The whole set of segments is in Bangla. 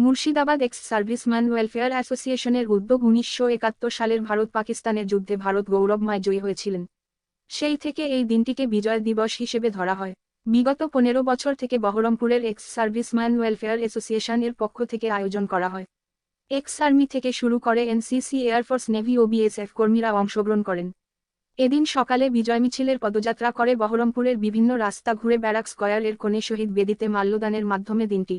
মুর্শিদাবাদ এক্স সার্ভিসম্যান ওয়েলফেয়ার অ্যাসোসিয়েশনের উদ্যোগ উনিশশো একাত্তর সালের ভারত পাকিস্তানের যুদ্ধে ভারত গৌরবময় জয়ী হয়েছিলেন। সেই থেকে এই দিনটিকে বিজয় দিবস হিসেবে ধরা হয়। বিগত পনেরো বছর থেকে বহরমপুরের এক্স সার্ভিসম্যান ওয়েলফেয়ার অ্যাসোসিয়েশন এর পক্ষ থেকে আয়োজন করা হয়। এক্স আর্মি থেকে শুরু করে এনসিসি এয়ারফোর্স নেভি ও বিএসএফ কর্মীরা অংশগ্রহণ করেন। এদিন সকালে বিজয় মিছিলের পদযাত্রা করে বহরমপুরের বিভিন্ন রাস্তা ঘুরে ব্যারাক স্কয়ার এর কোণে শহীদ বেদিতে মাল্যদানের মাধ্যমে দিনটি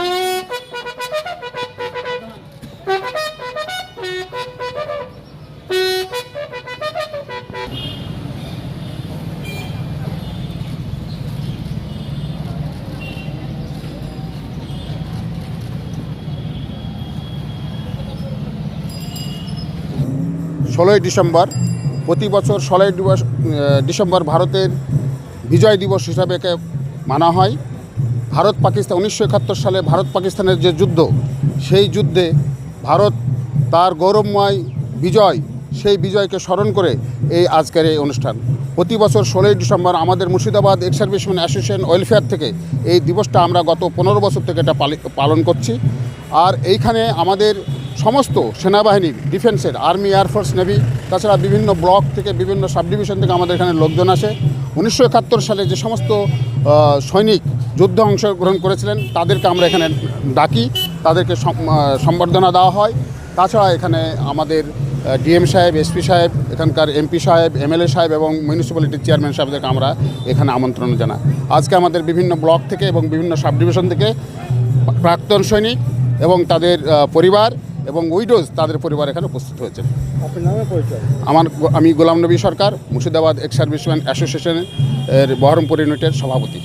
ষোলোই ডিসেম্বর, প্রতি বছর ষোলোই দিবস ডিসেম্বর ভারতের বিজয় দিবস হিসাবে একে মানা হয়। ভারত পাকিস্তান, উনিশশো একাত্তর সালে ভারত পাকিস্তানের যে যুদ্ধ, সেই যুদ্ধে ভারত তার গৌরবময় বিজয়, সেই বিজয়কে স্মরণ করে এই আজকের এই অনুষ্ঠান। প্রতি বছর ষোলোই ডিসেম্বর আমাদের মুর্শিদাবাদ এক্স অ্যাসোসিয়েশন ওয়েলফেয়ার থেকে এই দিবসটা আমরা গত পনেরো বছর থেকে এটা পালন করছি। আর এইখানে আমাদের সমস্ত সেনাবাহিনীর ডিফেন্সের, আর্মি এয়ারফোর্স নেভি, তাছাড়া বিভিন্ন ব্লক থেকে বিভিন্ন সাব ডিভিশন থেকে আমাদের এখানে লোকজন আসে। উনিশশো একাত্তর সালে যে সমস্ত সৈনিক যুদ্ধে অংশগ্রহণ করেছিলেন, তাদেরকে আমরা এখানে ডাকি। তাদেরকে সম- সম্বর্ধনা দেওয়া হয়। তাছাড়া এখানে আমাদের ডিএম সাহেব, এসপি সাহেব, এখানকার এমপি সাহেব, এমএলএ সাহেব এবং মিউনিসিপ্যালিটির চেয়ারম্যান সাহেবদেরকে আমরা এখানে আমন্ত্রণ জানাই। আজকে আমাদের বিভিন্ন ব্লক থেকে এবং বিভিন্ন সাব ডিভিশন থেকে প্রাক্তন সৈনিক এবং তাদের পরিবার এবং উইডোজ তাদের পরিবার এখানে উপস্থিত হয়েছে। আমার আমি গোলাম নবী সরকার মুর্শিদাবাদ এক্স সার্ভিসম্যান অ্যাসোসিয়েশনের বহরমপুর ইউনিটের সভাপতি।